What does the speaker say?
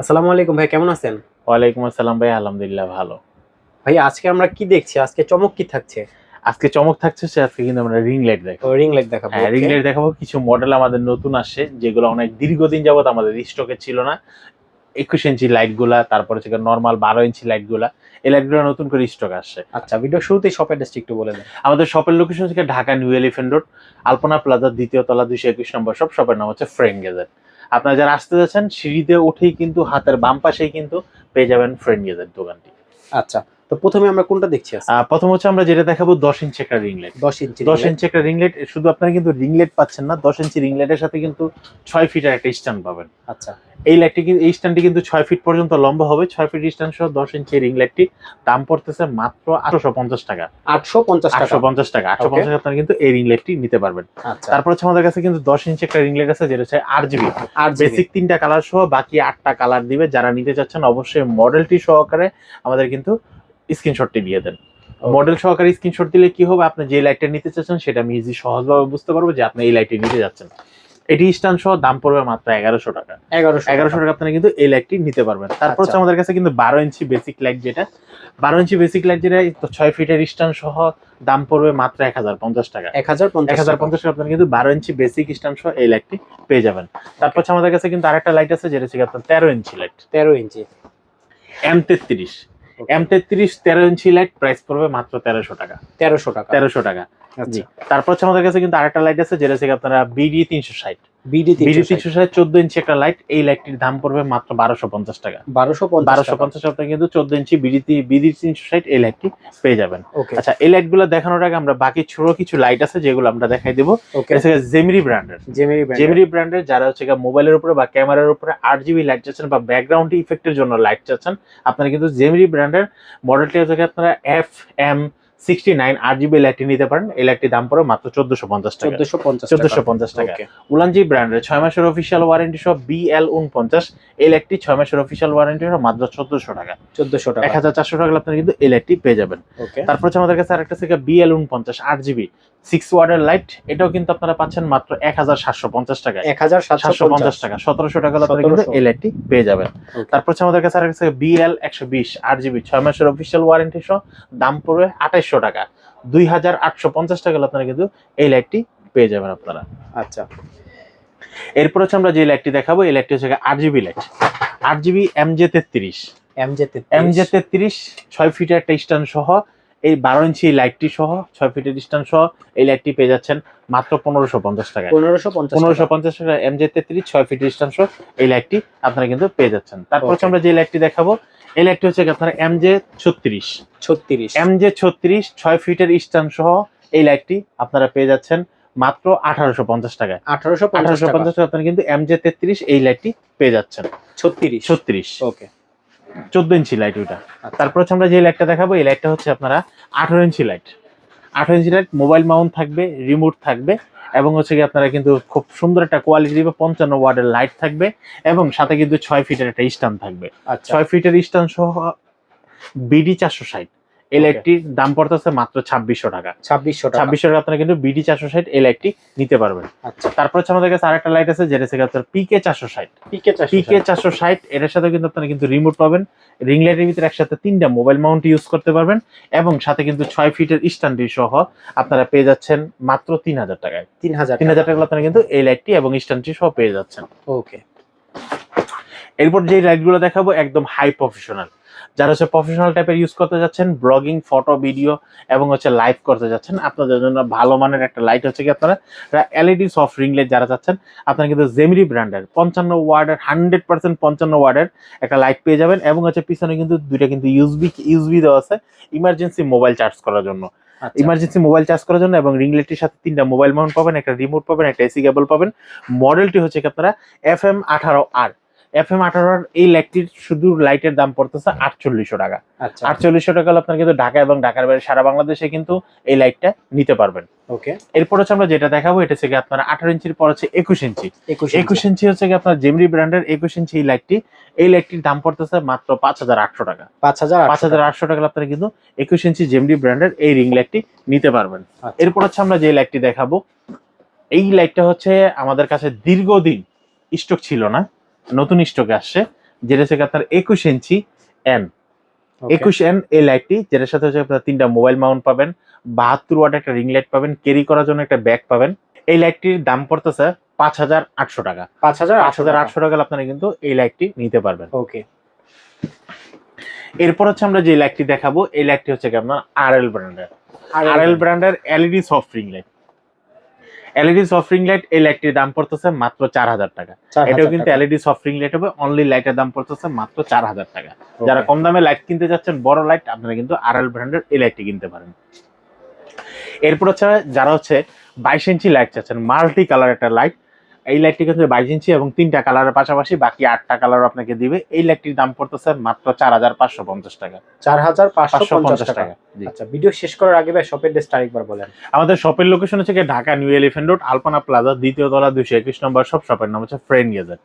আসসালামু আলাইকুম ভাই কেমন আছেন? ওয়ালাইকুম আসসালাম ভাই আলহামদুলিল্লাহ ভালো। ভাই আজকে আমরা কি দেখছি? আজকে চমক কি থাকছে? আজকে চমক থাকছে সে আজকে কিন্তু আমরা রিং লাইট দেখাবো। ও রিং লাইট দেখাবো হ্যাঁ রিং? লাইট দেখাবো। কিছু মডেল আমাদের নতুন আসছে যেগুলো অনেক দীর্ঘদিন যাবত আমাদের স্টকে ছিল না। একুশ ইঞ্চি লাইটগুলা তারপরে হচ্ছে নর্মাল বারো ইঞ্চি লাইটগুলা এই লাইটগুলো নতুন করে স্টক আসছে। আচ্ছা ভিডিও শুরুতেই শপ অ্যাড্রেসটি একটু বলে দেন। আমাদের শপের লোকেশন হচ্ছে Dhaka new elephant road Alpana প্লাজার দ্বিতীয় তলা দুইশো একুশ নম্বর শপ শপের নাম হচ্ছে ফ্রেন্ড গেজেট আপনারা যারা আসতে যাচ্ছেন সিঁড়িতে উঠেই কিন্তু হাতের বাম পাশেই কিন্তু পেয়ে যাবেন ফ্রেন্ড দোকানটি। আচ্ছা তো প্রথমে আমরা কোনটা দেখছি প্রথম হচ্ছে আমরা যেটা দেখাবো দশ ইঞ্চি একটা রিং লাইট দশ ইঞ্চি দশ ইঞ্চি একটা রিংলেট শুধু আপনারা কিন্তু রিংলেট পাচ্ছেন না দশ ইঞ্চি রিংলেটের সাথে কিন্তু ছয় ফিটের একটা স্ট্যান্ড পাবেন। আচ্ছা। এই লাইটটি কিন্তু এই স্ট্যান্ডটি কিন্তু ছয় ফিট পর্যন্ত লম্বা হবে ছয় ফিট স্ট্যান্ড সহ দশ ইঞ্চি রিং লাইটটি দাম পড়তেছে মাত্র আটশো পঞ্চাশ টাকা। আটশো পঞ্চাশ আটশো পঞ্চাশ টাকা আটশো. পঞ্চাশ আপনারা কিন্তু এই রিং লাইটটি নিতে পারবেন। আচ্ছা। তারপর হচ্ছে আমাদের কাছে কিন্তু দশ ইঞ্চি একটা রিং লাইট আছে যেটা হচ্ছে আট জিবি আর বেসিক তিনটা কালার সহ বাকি আটটা কালার দিবে। যারা নিতে চাচ্ছেন অবশ্যই মডেলটি সহকারে আমাদের কিন্তু স্ক্রিনশটটি দিয়ে দেন। মডেল সহকারে স্ক্রিনশট দিলে কি হবে? আপনি যে লাইটটা নিতে চাচ্ছেন সেটা আমি ইজি সহজভাবে বুঝতে পারব যে আপনি এই লাইটটি নিতে যাচ্ছেন। এটি স্ট্যান্ড সহ দাম পড়বে মাত্র এগারোশো টাকা। এগারোশো এগারোশো টাকা আপনারা কিন্তু এই লাইটটি নিতে পারবেন। তারপর হচ্ছে আচ্ছা। আমাদের কাছে কিন্তু বারো ইঞ্চি বেসিক লাইট যেটা বারো ইঞ্চি বেসিক লাইট যেটা ছয় ফিটের স্ট্যান্ড সহ দাম পড়বে মাত্র এক হাজার পঞ্চাশ টাকা। এক হাজার এক হাজার পঞ্চাশ টাকা আপনারা কিন্তু বারো ইঞ্চি বেসিক স্ট্যান্ড সহ এই লাইটটি পেয়ে যাবেন। তারপর হচ্ছে আমাদের কাছে কিন্তু আরেকটা লাইট আছে যেটা হচ্ছে আপনার তেরো ইঞ্চি লাইট তেরো ইঞ্চি। এম তেত্রিশ। এম তেত্রিশ তেরো ইঞ্চি লাইট প্রাইস পড়বে মাত্র তেরোশো টাকা। তেরোশো টাকা। তেরোশো টাকা। জি। আচ্ছা তারপর হচ্ছে আমাদের কাছে কিন্তু আরেকটা লাইট আছে যেটা হচ্ছে আপনারা বিডি তিনশো ষাট। বিডি চোদ্দ ইঞ্চি একটা লাইট এই লাইটটির দাম পড়বে মাত্র বারোশো পঞ্চাশ টাকা। বারোশো বারোশো পঞ্চাশ টাকা কিন্তু চোদ্দ ইঞ্চি বিডি বিডি তিনশো ষাট এই লাইটটি পেয়ে যাবেন। আচ্ছা এই লাইটগুলো দেখানোর আগে আমরা বাকি ছোট কিছু লাইট আছে যেগুলো আমরা দেখাই দেবো। জেমিরি ব্র্যান্ডের জেমিরি ব্র্যান্ডের যারা হচ্ছে মোবাইলের উপরে বা ক্যামেরার উপরে আট জিবি লাইট চাচ্ছেন বা ব্যাকগ্রাউন্ড ইফেক্টের জন্য লাইট চাচ্ছেন আপনারা কিন্তু জেমিরি ব্র্যান্ডের মডেলটি হচ্ছে আপনারা এফ এম সিক্সটি নাইন আট জিবি লাইটটি নিতে পারেন। এই লাইটটির দাম পড়ে মাত্র চোদ্দশো পঞ্চাশ টাকা। চোদ্দশো পঞ্চাশ চোদ্দশো পঞ্চাশ টাকা। উলানজি ব্র্যান্ডের ছয় মাসের অফিসিয়াল ওয়ারেন্টি সহ বিএল উনপঞ্চাশ। এই লাইটটি ছয় মাসের অফিসিয়াল ওয়ারেন্টি সহ মাত্র চোদ্দশো টাকা। চোদ্দশো এক টাকা হাজার চারশো টাকা আপনারা কিন্তু এই লাইটটি পেয়ে যাবেন। তারপর হচ্ছে আমাদের কাছে আরেকটা থেকে বিএল উনপঞ্চাশ আট জিবি সিক্স ওয়ার্ডের লাইট এটাও কিন্তু আপনারা পাচ্ছেন মাত্র এক হাজার সাতশো পঞ্চাশ টাকায়। এক হাজার সাতশো পঞ্চাশ। টাকা। সতেরোশো টাকা আপনারা কিন্তু 1700 এই লাইটটি পেয়ে যাবেন। তারপর হচ্ছে আমাদের কাছে আরেকটা থেকে বিএল একশো বিশ আট জিবি ছয় মাসের অফিসিয়াল ওয়ারেন্টি সহ দাম পড়বে আঠাইশশো টাকা। দুই হাজার আটশো পঞ্চাশ টাকা আপনারা কিন্তু এই লাইটটি পেয়ে যাবেন আপনারা। আচ্ছা। এরপর হচ্ছে আমরা যে লাইটটি দেখাবো এই লাইটটি হচ্ছে আট জিবি লাইট আট জিবি এম জে তেত্রিশ। এম জে এম জে তেত্রিশ ছয় ফিটের একটা স্ট্যান্ড সহ এই বারো ইঞ্চি লাইটটি সহ ছয় ফিটের স্ট্যান্ড সহ এই লাইটটি পেয়ে যাচ্ছেন মাত্র পনেরোশো পঞ্চাশ টাকা পনেরোশো পঞ্চাশ পনেরোশো পঞ্চাশ টাকা এম জে তেত্রিশ ছয় ফিট স্ট্যান্ড সহ এই লাইটটি আপনারা কিন্তু পেয়ে যাচ্ছেন। তারপর হচ্ছে. আমরা যে লাইটটি দেখাবো এই লাইটটি হচ্ছে আপনার এম জে ছত্রিশ। ছত্রিশ। এম জে ছত্রিশ ছয় ফিটের স্ট্যান্ড সহ এই লাইটটি আপনারা পেয়ে যাচ্ছেন মাত্র আঠারোশো পঞ্চাশ টাকায়। আঠারোশো আঠারোশো পঞ্চাশ টাকা। আপনারা কিন্তু এম জে তেত্রিশ এই লাইটটি পেয়ে যাচ্ছেন। ছত্রিশ। ছত্রিশ। ওকে চোদ্দ ইঞ্চি লাইট ওইটা। আচ্ছা। তারপর হচ্ছে আমরা যে লাইটটা দেখাবো এই লাইটটা হচ্ছে আপনারা আঠারো ইঞ্চি লাইট আঠারো ইঞ্চি লাইট মোবাইল মাউন্ট থাকবে রিমোট থাকবে এবং হচ্ছে কি আপনারা কিন্তু খুব সুন্দর একটা কোয়ালিটি বা পঞ্চান্ন ওয়ার্ডের লাইট থাকবে এবং সাথে কিন্তু ছয় ফিটের একটা স্ট্যান্ড থাকবে। আর ছয় ফিটের স্ট্যান্ড সহ বিডি চারশো ষাট। এই লাইটটির দাম পড়তেছে মাত্র ছাব্বিশশো টাকা। ছাব্বিশশো ছাব্বিশশো টাকা আপনারা কিন্তু বিডি চারশো ষাট লাইটটি নিতে পারবেন। আচ্ছা। তারপর হচ্ছে আমাদের কাছে আরেকটা লাইট আছে যেটা হচ্ছে আপনার পিকে চারশো ষাট। পিকে পিকে চারশো ষাট। এটার সাথে কিন্তু আপনারা কিন্তু রিমোট পাবেন। রিং লাইটের ভিতরে একসাথে তিনটা মোবাইল মাউন্ট ইউজ করতে পারবেন এবং সাথে কিন্তু ছয় ফিটের স্ট্যান্ডি সহ আপনারা পেয়ে যাচ্ছেন মাত্র তিন হাজার টাকায়। তিন হাজার তিন হাজার টাকা। আপনারা কিন্তু এই লাইটটি এবং স্ট্যান্ডটি সহ পেয়ে যাচ্ছেন। ওকে এরপর যে লাইটগুলো দেখাবো একদম হাই প্রফেশনাল যারা হচ্ছে প্রফেশনাল টাইপের ইউজ করতে যাচ্ছেন ব্লগিং ফটো ভিডিও এবং হচ্ছে লাইভ করতে যাচ্ছেন আপনাদের জন্য ভালো মানের একটা লাইট হচ্ছে কি আপনারা? এলইডি সফট রিং লাইট যারা চাচ্ছেন আপনারা কিন্তু জেমিরি ব্র্যান্ডের পঞ্চান্ন ওয়ার্ডের হান্ড্রেড পার্সেন্ট পঞ্চান্ন ওয়ার্ডের একটা লাইট পেয়ে যাবেন এবং হচ্ছে পিছনে কিন্তু দুইটা কিন্তু ইউজবি ইউজবি দেওয়া আছে ইমার্জেন্সি মোবাইল চার্জ করার জন্য। ইমার্জেন্সি মোবাইল চার্জ করার জন্য এবং রিং লাইটের সাথে তিনটা মোবাইল মাউন্ট পাবেন একটা রিমোট পাবেন একটা এসি কেবল পাবেন। মডেলটি হচ্ছে কি আপনারা এফ এম আঠারো আর এফ এম আঠারো আর এই লাইটটির শুধু লাইটের দাম পড়তেছে আটচল্লিশশো টাকা। আচ্ছা। আটচল্লিশশো টাকা আপনার কিন্তু ঢাকা এবং ঢাকার বাইরে সারা বাংলাদেশে কিন্তু এই লাইটটা নিতে পারবেন। ওকে। এরপর হচ্ছে আমরা যেটা দেখাবো এটা হচ্ছে আপনার আঠারো ইঞ্চির পর হচ্ছে একুশ ইঞ্চি। একুশ একুশ ইঞ্চি হচ্ছে কি আপনার জেমরি ব্র্যান্ডের একুশ ইঞ্চি এই লাইটটি। এই লাইটটির দাম পড়তেছে মাত্র পাঁচ হাজার আটশো টাকা। পাঁচ হাজার পাঁচ হাজার আটশো টাকা আপনারা কিন্তু একুশ ইঞ্চি জেমরি ব্র্যান্ডের এই রিং লাইটটি নিতে পারবেন। আচ্ছা। এরপর হচ্ছে আমরা যে লাইটটি দেখাবো এই লাইটটা হচ্ছে আমাদের কাছে দীর্ঘদিন স্টক ছিল না। নতুন স্টকে আসছে যেটা হচ্ছে আপনার একুশ ইঞ্চি এন একুশ এন এই লাইটটি যেটার সাথে হচ্ছে আপনার তিনটা মোবাইল মাউন্ট পাবেন বাহাত্তর ওয়াট একটা রিং লাইট পাবেন ক্যারি করার জন্য একটা ব্যাগ পাবেন। এই লাইটটির দাম পড়তেছে পাঁচ হাজার আটশো টাকা। পাঁচ হাজার পাঁচ হাজার আটশো টাকা আপনারা কিন্তু এই লাইটটি নিতে পারবেন। ওকে এরপর হচ্ছে আমরা যে লাইটটি দেখাবো এই লাইটটি হচ্ছে আপনার আর এল ব্র্যান্ডের আর এল ব্র্যান্ডের LED soft ring light LED soft ring light এই লাইটটির দাম পড়তেছে মাত্র চার হাজার টাকা। এটাও কিন্তু এলইডি সফট রিং লাইট হবে অনলি লাইটের দাম পড়তেছে মাত্র চার হাজার টাকা। যারা কম দামে লাইট কিনতে যাচ্ছেন বড় লাইট আপনারা কিন্তু আর এল ব্র্যান্ডের এই লাইটটি কিনতে পারেন। এরপর হচ্ছে যারা হচ্ছে বাইশ ইঞ্চি লাইট চাচ্ছেন মাল্টি কালার একটা লাইট এই লাইটটি কিন্তু বাইশ ইঞ্চি এবং তিনটা কালারের পাশাপাশি বাকি আটটা কালার আপনাকে দিবে। এই লাইটটির দাম পড়তেছে মাত্র চার হাজার পাঁচশো পঞ্চাশ টাকা। চার হাজার পাঁচশো পঞ্চাশ টাকা। আচ্ছা ভিডিও শেষ করার আগে ভাই শপের ডেস্ট আরেকবার বলেন। আমাদের শপের লোকেশন হচ্ছে Dhaka new elephant road Alpana plaza দ্বিতীয় তলা দুইশো একুশ নম্বর সব শপের নাম হচ্ছে ফ্রেন্ড গেজার